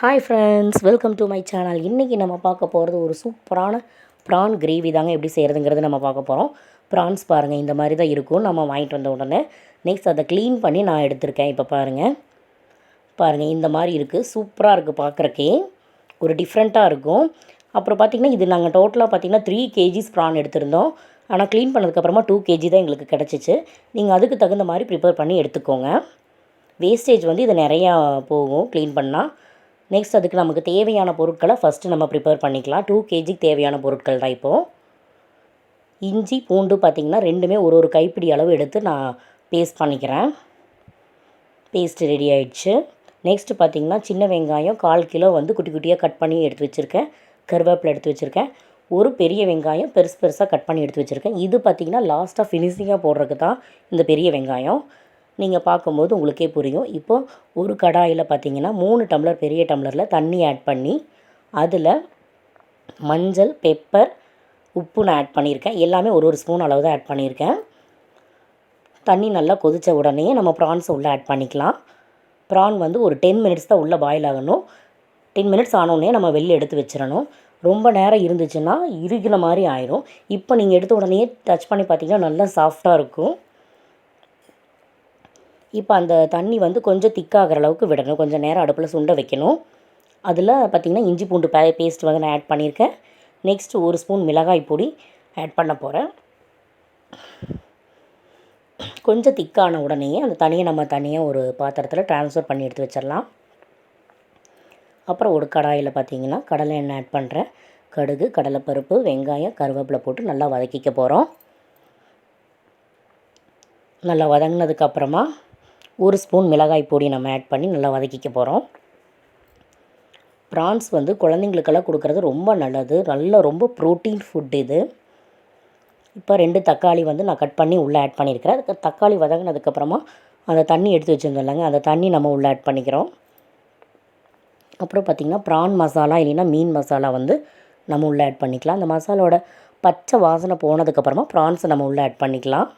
Hi friends welcome to my channel இன்றைக்கி நம்ம பார்க்க போகிறது ஒரு சூப்பரான ப்ரான் கிரேவி தாங்க. எப்படி செய்கிறதுங்கிறது நம்ம பார்க்க போகிறோம் ப்ரான்ஸ் பாருங்கள் இந்த மாதிரி தான் இருக்கும். நம்ம வாங்கிட்டு வந்த உடனே நெக்ஸ்ட் அதை க்ளீன் பண்ணி நான் எடுத்திருக்கேன். இப்போ பாருங்கள் பாருங்கள் இந்த மாதிரி இருக்குது சூப்பராக இருக்குது பார்க்குறக்கே. ஒரு டிஃப்ரெண்ட்டாக இருக்கும். அப்புறம் பார்த்திங்கன்னா இது நாங்கள் டோட்டலாக பார்த்திங்கன்னா த்ரீ கேஜிஸ் ப்ரான் எடுத்திருந்தோம். ஆனால் க்ளீன் பண்ணதுக்கப்புறமா டூ கேஜி தான் எங்களுக்கு கிடச்சிச்சு. நீங்கள் அதுக்கு தகுந்த மாதிரி ப்ரிப்பேர் பண்ணி எடுத்துக்கோங்க. வேஸ்டேஜ் வந்து இது நிறையா போகும் க்ளீன் பண்ணால் நெக்ஸ்ட் அதுக்கு நமக்கு தேவையான பொருட்களை ஃபஸ்ட்டு நம்ம ப்ரிப்பேர் பண்ணிக்கலாம். டூ கேஜிக்கு தேவையான பொருட்கள் தான் இப்போது இஞ்சி பூண்டு பார்த்திங்கன்னா ரெண்டுமே ஒரு ஒரு கைப்பிடி அளவு எடுத்து நான் பேஸ்ட் பண்ணிக்கிறேன். பேஸ்ட்டு ரெடி ஆயிடுச்சு. நெக்ஸ்ட்டு பார்த்திங்கன்னா சின்ன வெங்காயம் கால் கிலோ வந்து குட்டி குட்டியாக கட் பண்ணி எடுத்து வச்சுருக்கேன். கருவேப்பிலை எடுத்து வச்சுருக்கேன். ஒரு பெரிய வெங்காயம் பெருசு பெருசாக கட் பண்ணி எடுத்து வச்சுருக்கேன். இது பார்த்திங்கன்னா லாஸ்ட்டாக ஃபினிஷிங்காக போடுறதுக்கு தான் இந்த பெரிய வெங்காயம். நீங்கள் பார்க்கும்போது உங்களுக்கே புரியும். இப்போது ஒரு கடாயில் பார்த்தீங்கன்னா மூணு டம்ளர் பெரிய டம்ளரில் தண்ணி ஆட் பண்ணி அதில் மஞ்சள் பெப்பர் உப்பு நான் ஆட் பண்ணியிருக்கேன். எல்லாமே ஒரு ஒரு ஸ்பூன் அளவு தான் ஆட் பண்ணியிருக்கேன். தண்ணி நல்லா கொதித்த உடனே நம்ம ப்ரான்ஸை உள்ளே ஆட் பண்ணிக்கலாம். ப்ரான் வந்து ஒரு டென் மினிட்ஸ் தான் உள்ளே பாயில் ஆகணும். டென் மினிட்ஸ் ஆனோடனே நம்ம வெளில எடுத்து வச்சிடணும். ரொம்ப நேரம் இருந்துச்சுன்னா இறுகின மாதிரி ஆயிரும். இப்போ நீங்கள் எடுத்த உடனே டச் பண்ணி பார்த்தீங்கன்னா நல்லா சாஃப்டாக இருக்கும். இப்போ அந்த தண்ணி வந்து கொஞ்சம் திக்காகிற அளவுக்கு விடணும். கொஞ்சம் நேரம் அடுப்பில் சுண்ட வைக்கணும். அதில் பார்த்திங்கன்னா இஞ்சி பூண்டு பே பேஸ்ட் வந்து நான் ஆட் பண்ணியிருக்கேன். நெக்ஸ்ட்டு ஒரு ஸ்பூன் மிளகாய் பொடி ஆட் பண்ண போகிறேன் கொஞ்சம் திக்கான உடனேயே அந்த தனியை நம்ம தனியாக ஒரு பாத்திரத்தில் ட்ரான்ஸ்ஃபர் பண்ணி எடுத்து வச்சிடலாம். அப்புறம் ஒரு கடாயில் பார்த்திங்கன்னா கடலை எண்ணெய் ஆட் பண்ணுறேன் கடுகு கடலைப்பருப்பு வெங்காயம் கருவேப்பிலை போட்டு நல்லா வதக்கிக்க போகிறோம் நல்லா வதங்கினதுக்கப்புறமா ஒரு ஸ்பூன் மிளகாய் பொடி நம்ம ஆட் பண்ணி நல்லா வதக்கிக்க போகிறோம் ப்ரான்ஸ் வந்து குழந்தைங்களுக்கெல்லாம் கொடுக்குறது ரொம்ப நல்லது. நல்ல ரொம்ப ப்ரோட்டீன் ஃபுட் இது. இப்போ ரெண்டு தக்காளி வந்து நான் கட் பண்ணி உள்ளே ஆட் பண்ணியிருக்கிறேன் அதுக்கு தக்காளி வதங்கினதுக்கப்புறமா அந்த தண்ணி எடுத்து வச்சுருந்தோம் இல்லைங்க அந்த தண்ணி நம்ம உள்ளே ஆட் பண்ணிக்கிறோம். அப்புறம் பார்த்திங்கன்னா ப்ரான் மசாலா இல்லைன்னா மீன் மசாலா வந்து நம்ம உள்ளே ஆட் பண்ணிக்கலாம். அந்த மசாலோட பச்சை வாசனை போனதுக்கப்புறமா ப்ரான்ஸை நம்ம உள்ளே ஆட் பண்ணிக்கலாம்.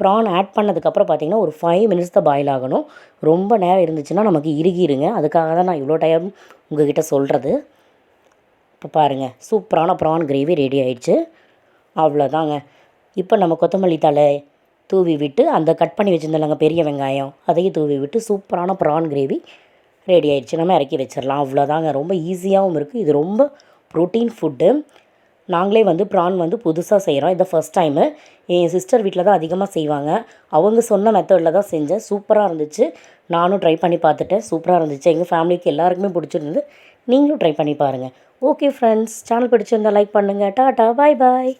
ப்ரான் ஆட் பண்ணதுக்கப்புறம் பார்த்திங்கன்னா ஒரு ஃபைவ் மினிட்ஸ் தான் பாயில் ஆகணும். ரொம்ப நேரம் இருந்துச்சுன்னா நமக்கு இறுகிருங்க. அதுக்காக தான் நான் இவ்வளோ டைம் உங்ககிட்ட சொல்கிறது இப்போ பாருங்கள் சூப்பரான ப்ரான் கிரேவி ரெடி ஆயிடுச்சு. அவ்வளோதாங்க. இப்போ நம்ம கொத்தமல்லி தலை தூவி விட்டு அந்த கட் பண்ணி வச்சுருந்தோம்லங்க பெரிய வெங்காயம். அதையும் தூவி விட்டு சூப்பரான ப்ரான் கிரேவி ரெடி ஆயிடுச்சு. நம்ம இறக்கி வச்சிடலாம். அவ்வளோதாங்க. ரொம்ப ஈஸியாகவும் இருக்குது இது ரொம்ப ப்ரோட்டீன் ஃபுட்டு நாங்களே வந்து ப்ரான் வந்து புதுசாக செய்கிறோம் இதை ஃபஸ்ட் டைமு என் சிஸ்டர் வீட்டில் தான் அதிகமாக செய்வாங்க. அவங்க சொன்ன மெத்தடில் தான் செஞ்சேன். சூப்பராக இருந்துச்சு. நானும் ட்ரை பண்ணி பார்த்துட்டேன். சூப்பராக இருந்துச்சு. எங்கள் ஃபேமிலிக்கு எல்லாருக்குமே பிடிச்சிருந்தது. நீங்களும் ட்ரை பண்ணி பாருங்கள் ஓகே ஃப்ரெண்ட்ஸ் சேனல் பிடிச்சிருந்தால் லைக் பண்ணுங்கள் டாட்டா பாய் பாய்